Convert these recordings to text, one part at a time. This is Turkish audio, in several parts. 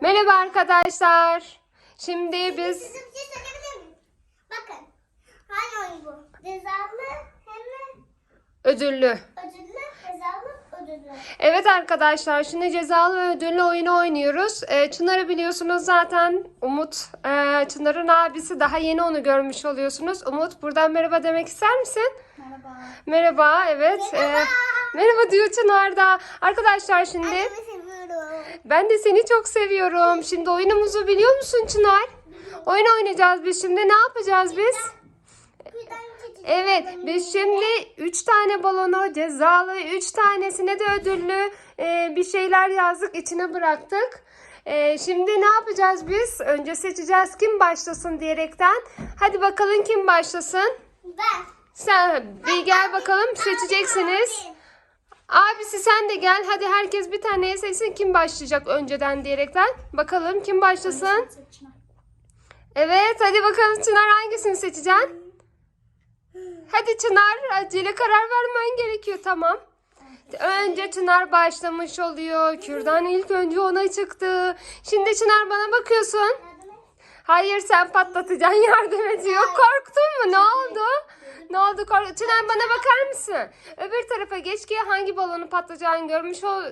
Merhaba arkadaşlar. Şimdi biz Size bir şey söyleyebilir miyim? Bakın. Hangi oyun bu? Cezalı hem de ödüllü. ödüllü, cezalı, ödüllü. Evet arkadaşlar şimdi cezalı ve ödüllü oyunu oynuyoruz. Ee, Çınar'ı biliyorsunuz zaten. Umut, e, Çınar'ın abisi daha yeni onu görmüş oluyorsunuz. Umut buradan merhaba demek ister misin? Merhaba. Merhaba evet. Merhaba. Ee, merhaba diyor Çınar da. Arkadaşlar şimdi Annemi seviyorum. ben de seni çok seviyorum. Şimdi oyunumuzu biliyor musun Çınar? Oyun oynayacağız biz şimdi. Ne yapacağız biz? Evet biz şimdi 3 tane balonu cezalı 3 tanesine de ödüllü e, bir şeyler yazdık içine bıraktık. E, şimdi ne yapacağız biz? Önce seçeceğiz kim başlasın diyerekten. Hadi bakalım kim başlasın? Ben. Sen bir gel bakalım seçeceksiniz. Abisi sen de gel. Hadi herkes bir taneye seçsin kim başlayacak önceden diyerekten. Bakalım kim başlasın? Evet hadi bakalım Çınar hangisini seçeceksin? Hadi Çınar acele karar vermen gerekiyor tamam. Önce Çınar başlamış oluyor. Kürdan ilk önce ona çıktı. Şimdi Çınar bana bakıyorsun. Hayır sen patlatacaksın yardım ediyor. Korktun mu? Ne oldu? Ne oldu? Kork Çınar bana bakar mısın? Öbür tarafa geç ki hangi balonu patlayacağını görmüş o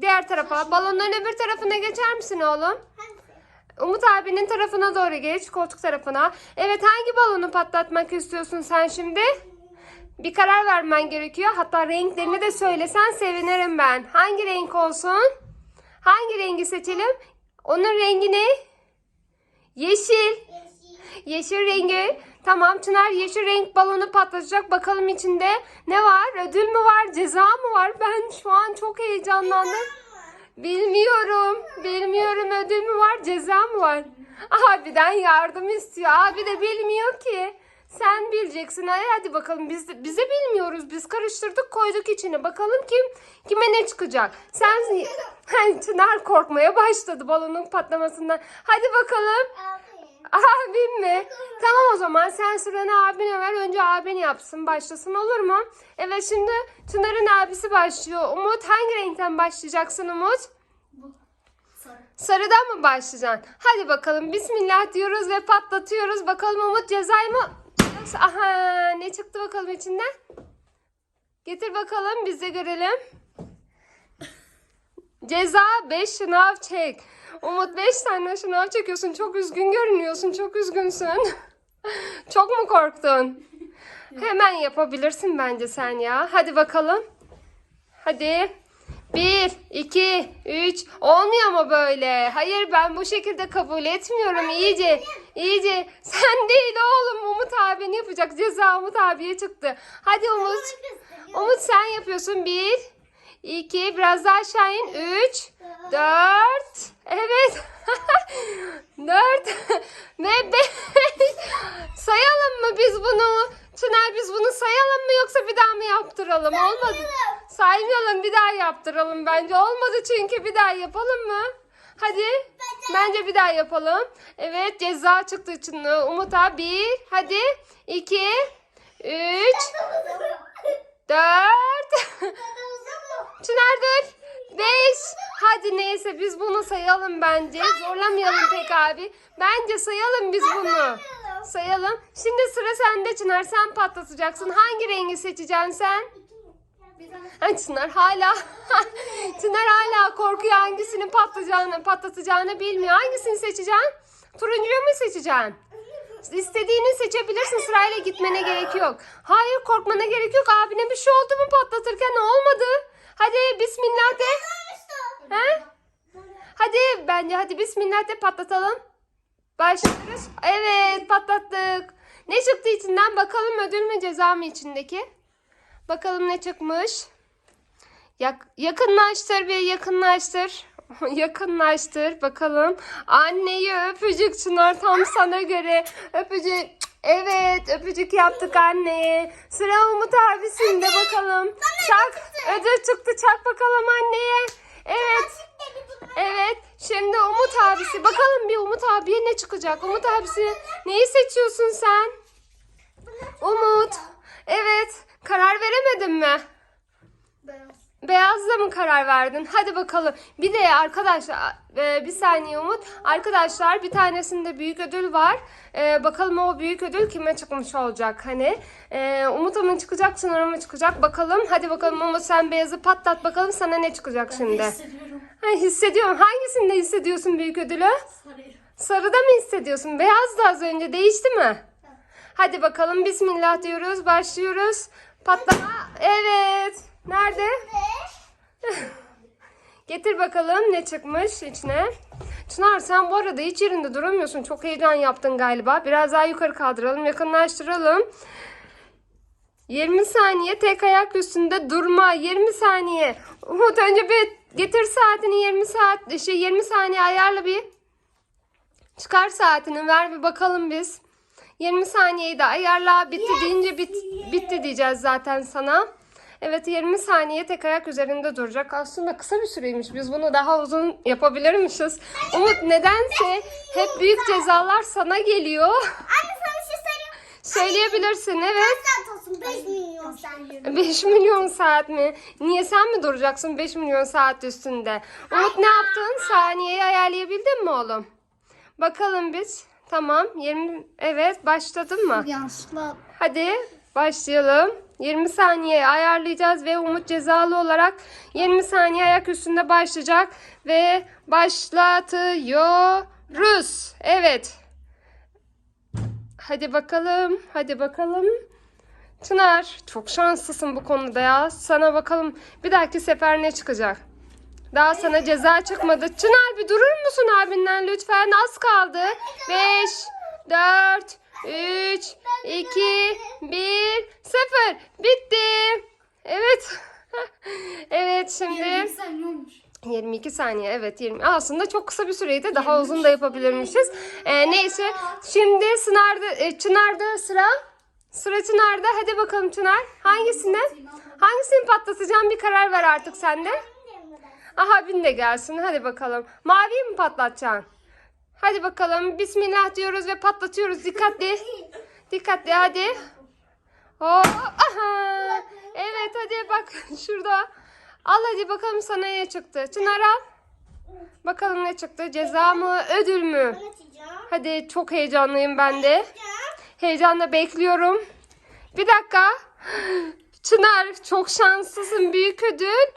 diğer tarafa. Balonların öbür tarafına geçer misin oğlum? Umut abinin tarafına doğru geç, koltuk tarafına. Evet hangi balonu patlatmak istiyorsun sen şimdi? Bir karar vermen gerekiyor. Hatta renklerini de söylesen sevinirim ben. Hangi renk olsun? Hangi rengi seçelim? Onun rengi ne? Yeşil. Yeşil. Yeşil rengi. Tamam Çınar yeşil renk balonu patlatacak. Bakalım içinde ne var? Ödül mü var? Ceza mı var? Ben şu an çok heyecanlandım. Bilmiyorum. Bilmiyorum ödül mü var? Ceza mı var? Abiden yardım istiyor. Abi de bilmiyor ki. Sen bileceksin. Hadi, hadi bakalım. Biz de, bize bilmiyoruz. Biz karıştırdık koyduk içine. Bakalım kim kime ne çıkacak. Sen Çınar korkmaya başladı balonun patlamasından. Hadi bakalım. Abi. Abim mi? Tamam o zaman sen sıranı abine ver. Önce abin yapsın başlasın olur mu? Evet şimdi Çınar'ın abisi başlıyor. Umut hangi renkten başlayacaksın Umut? Sarı. Sarıdan mı başlayacaksın? Hadi bakalım bismillah diyoruz ve patlatıyoruz. Bakalım Umut cezayı mı? Yoksa- Aha ne çıktı bakalım içinden? Getir bakalım biz de görelim. Ceza 5 şınav çek. Umut 5 tane şınav çekiyorsun. Çok üzgün görünüyorsun. Çok üzgünsün. Çok mu korktun? Hemen yapabilirsin bence sen ya. Hadi bakalım. Hadi. 1, 2, 3. Olmuyor mu böyle? Hayır ben bu şekilde kabul etmiyorum. İyice, iyice. Sen değil oğlum. Umut abin yapacak. Ceza Umut abiye çıktı. Hadi Umut. Umut sen yapıyorsun. 1, 2, biraz daha aşağı in. 3, 4. Evet. 4 ve 5. Sayalım mı biz bunu? Çınar biz bunu sayalım mı yoksa bir daha mı yaptıralım? Olmadı. Saymayalım bir daha yaptıralım bence. Olmadı çünkü bir daha yapalım mı? Hadi. Bence bir daha yapalım. Evet ceza çıktı için Umut abi. Bir. Hadi. iki, Üç. Dört. Çınar dur. Beş. Hadi neyse biz bunu sayalım bence. Zorlamayalım pek abi. Bence sayalım biz bunu. Sayalım. Şimdi sıra sende Çınar. Sen patlatacaksın. Hangi rengi seçeceksin sen? Ha, Çınar hala Çınar hala korkuyor hangisinin patlayacağını, patlatacağını bilmiyor. Hangisini seçeceksin? Turuncuyu mu seçeceksin? İstediğini seçebilirsin. Sırayla gitmene gerek yok. Hayır korkmana gerek yok. Abine bir şey oldu mu patlatırken olmadı. Hadi bismillah de. He? Hadi bence hadi bismillah de patlatalım. Başlıyoruz. Evet patlattık. Ne çıktı içinden bakalım ödül mü ceza mı içindeki? Bakalım ne çıkmış. Yak yakınlaştır bir yakınlaştır. yakınlaştır bakalım. Anneyi öpücük Çınar tam sana göre. Öpücük. Evet öpücük yaptık anneye. Sıra Umut abisinde bakalım. Çak. Ödül çıktı çak bakalım anneye. Evet. Evet. Şimdi Umut abisi. Bakalım bir Umut abiye ne çıkacak? Umut abisi neyi seçiyorsun sen? Umut. Evet. Karar veremedin mi? Beyaz. Beyazla mı karar verdin? Hadi bakalım. Bir de arkadaşlar e, bir saniye Umut. Arkadaşlar bir tanesinde büyük ödül var. E, bakalım o büyük ödül kime çıkmış olacak hani. E, Umut'a mı çıkacak Çınar'a mı çıkacak bakalım. Hadi bakalım Umut sen beyazı patlat bakalım sana ne çıkacak şimdi. Hissediyorum. Ha, hissediyorum. Hangisinde hissediyorsun büyük ödülü? Sarıyı. Sarıda mı hissediyorsun? Beyaz da az önce değişti mi? Hadi bakalım bismillah diyoruz. Başlıyoruz. Patlama. Evet. Nerede? Getir bakalım ne çıkmış içine. Çınar sen bu arada hiç yerinde duramıyorsun. Çok heyecan yaptın galiba. Biraz daha yukarı kaldıralım. Yakınlaştıralım. 20 saniye tek ayak üstünde durma. 20 saniye. Umut önce bir getir saatini 20 saat şey 20 saniye ayarla bir. Çıkar saatini ver bir bakalım biz. 20 saniyeyi de ayarla. Bitti deyince bit, bitti diyeceğiz zaten sana. Evet 20 saniye tek ayak üzerinde duracak. Aslında kısa bir süreymiş. Biz bunu daha uzun yapabilirmişiz. Umut nedense hep büyük cezalar sana geliyor. Anne sana bir şey söyleyeyim. Söyleyebilirsin evet. Saat olsun 5 milyon sen. 5 milyon saat mi? Niye sen mi duracaksın 5 milyon saat üstünde? Umut ne yaptın? Saniyeyi ayarlayabildin mi oğlum? Bakalım biz. Tamam. 20 Evet, başladın mı? Yanlışlıkla Hadi başlayalım. 20 saniye ayarlayacağız ve Umut cezalı olarak 20 saniye ayak üstünde başlayacak ve başlatıyoruz. Evet. Hadi bakalım. Hadi bakalım. Çınar çok şanslısın bu konuda ya. Sana bakalım bir dahaki sefer ne çıkacak? Daha sana ceza çıkmadı. Çınar bir durur musun abinden lütfen? Az kaldı. 5, 4, 3, 2, 1, 0. Bitti. Evet. evet şimdi. 20 saniye olmuş. 22 saniye evet 20. Aslında çok kısa bir süreydi. Daha uzun da yapabilirmişiz. Ee, neyse şimdi Sınar'da, e, Çınar'da sıra. Sıra Çınar'da. Hadi bakalım Çınar. Hangisini? Hangisini patlatacağım bir karar ver artık sen de. Aha bin de gelsin. Hadi bakalım. Maviyi mi patlatacaksın? Hadi bakalım. Bismillah diyoruz ve patlatıyoruz. Dikkatli. Dikkatli hadi. Oh, aha. Evet hadi bak şurada. Al hadi bakalım sana ne çıktı. Çınar al. Bakalım ne çıktı. Ceza mı ödül mü? Hadi çok heyecanlıyım ben de. Heyecanla bekliyorum. Bir dakika. Çınar çok şanslısın. Büyük ödül.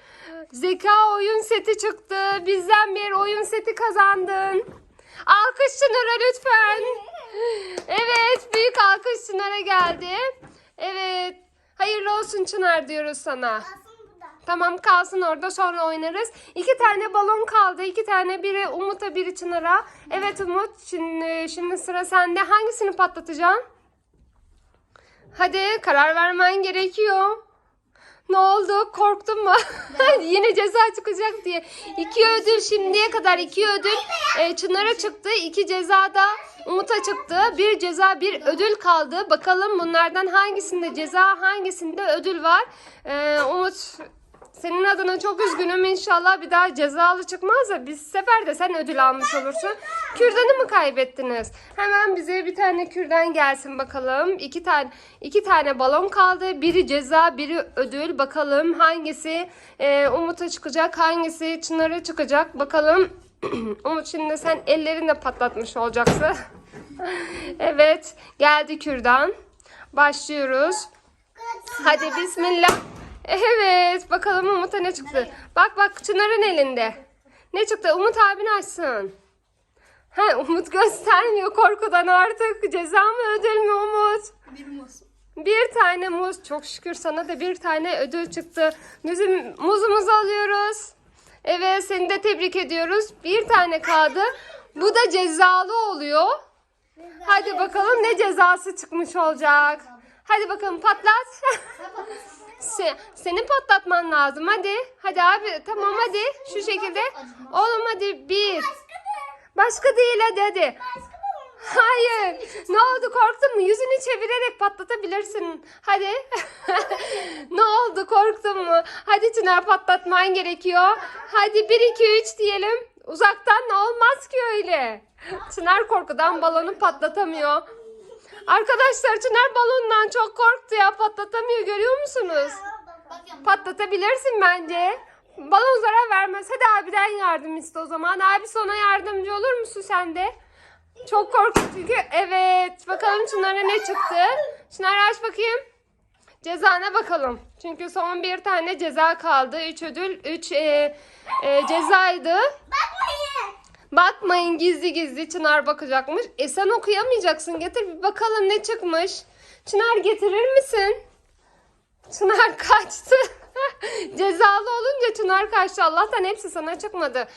Zeka oyun seti çıktı. Bizden bir oyun seti kazandın. Alkış Çınar'a lütfen. Evet büyük alkış Çınar'a geldi. Evet. Hayırlı olsun Çınar diyoruz sana. Tamam kalsın orada sonra oynarız. İki tane balon kaldı. İki tane biri Umut'a biri Çınar'a. Evet Umut şimdi, şimdi sıra sende. Hangisini patlatacaksın? Hadi karar vermen gerekiyor. Ne oldu? Korktun mu? Yine ceza çıkacak diye. İki ödül şimdiye kadar iki ödül e, Çınar'a çıktı. iki ceza da Umut'a çıktı. Bir ceza bir ödül kaldı. Bakalım bunlardan hangisinde ceza hangisinde ödül var. E, Umut senin adına çok üzgünüm. İnşallah bir daha cezalı çıkmaz da bir sefer de sen ödül almış olursun. Kürdanı mı kaybettiniz? Hemen bize bir tane kürdan gelsin bakalım. İki tane iki tane balon kaldı. Biri ceza, biri ödül. Bakalım hangisi e, Umut'a çıkacak, hangisi Çınar'a çıkacak. Bakalım. Umut şimdi sen ellerini de patlatmış olacaksın. evet, geldi kürdan. Başlıyoruz. Hadi bismillah. Evet bakalım Umut'a ne çıktı. Bak bak Çınar'ın elinde. Ne çıktı? Umut abin açsın. Ha, Umut göstermiyor korkudan artık. Ceza mı ödül mü Umut? Bir muz. Bir tane muz. Çok şükür sana da bir tane ödül çıktı. Bizim muzumuzu alıyoruz. Evet seni de tebrik ediyoruz. Bir tane kaldı. Bu da cezalı oluyor. Hadi bakalım ne cezası çıkmış olacak. Hadi bakalım patlat. Se- senin patlatman lazım. Hadi. Hadi abi. Tamam hadi. Şu şekilde. Oğlum hadi bir. Başka değil hadi hadi. Hayır. Ne oldu korktun mu? Yüzünü çevirerek patlatabilirsin. Hadi. ne oldu korktun mu? Hadi Çınar patlatman gerekiyor. Hadi 1 2 3 diyelim. Uzaktan ne olmaz ki öyle. Çınar korkudan balonu patlatamıyor. Arkadaşlar Çınar balondan çok korktu ya patlatamıyor görüyor musunuz? Patlatabilirsin bence. Balon zarar vermez. Hadi abiden yardım iste o zaman. Abi sana yardımcı olur musun sen de? Çok korkunç çünkü. Evet. Bakalım Çınar'a ne çıktı? Çınar aç bakayım. Cezana bakalım. Çünkü son bir tane ceza kaldı. Üç ödül, üç e, e, cezaydı. Bakmayın. Bakmayın gizli gizli Çınar bakacakmış. E sen okuyamayacaksın. Getir bir bakalım ne çıkmış. Çınar getirir misin? Çınar kaçtı. Cezalı olunca Çınar kaçtı. Allah'tan hepsi sana çıkmadı.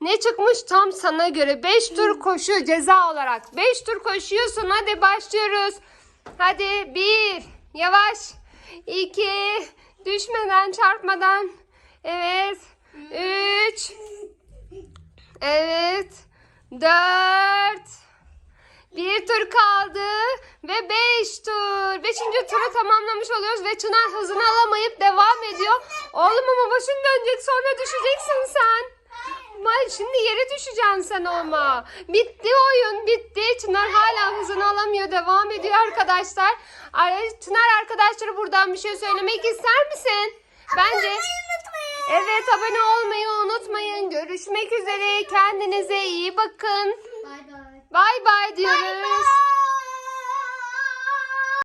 Ne çıkmış tam sana göre. 5 tur koşu ceza olarak. 5 tur koşuyorsun. Hadi başlıyoruz. Hadi 1. Yavaş. 2. Düşmeden çarpmadan. Evet. 3. Evet. Dört. Bir tur kaldı ve beş tur. Beşinci turu tamamlamış oluyoruz ve Çınar hızını alamayıp devam ediyor. Oğlum ama başın dönecek sonra düşeceksin sen. Ay, şimdi yere düşeceksin sen olma. Bitti oyun bitti. Çınar hala hızını alamıyor. Devam ediyor arkadaşlar. Çınar arkadaşları buradan bir şey söylemek ister misin? Bence... Evet abone olmayı unutmayın. Görüşmek üzere. Kendinize iyi bakın. Bay bay. Bay bay diyoruz. Bay bay.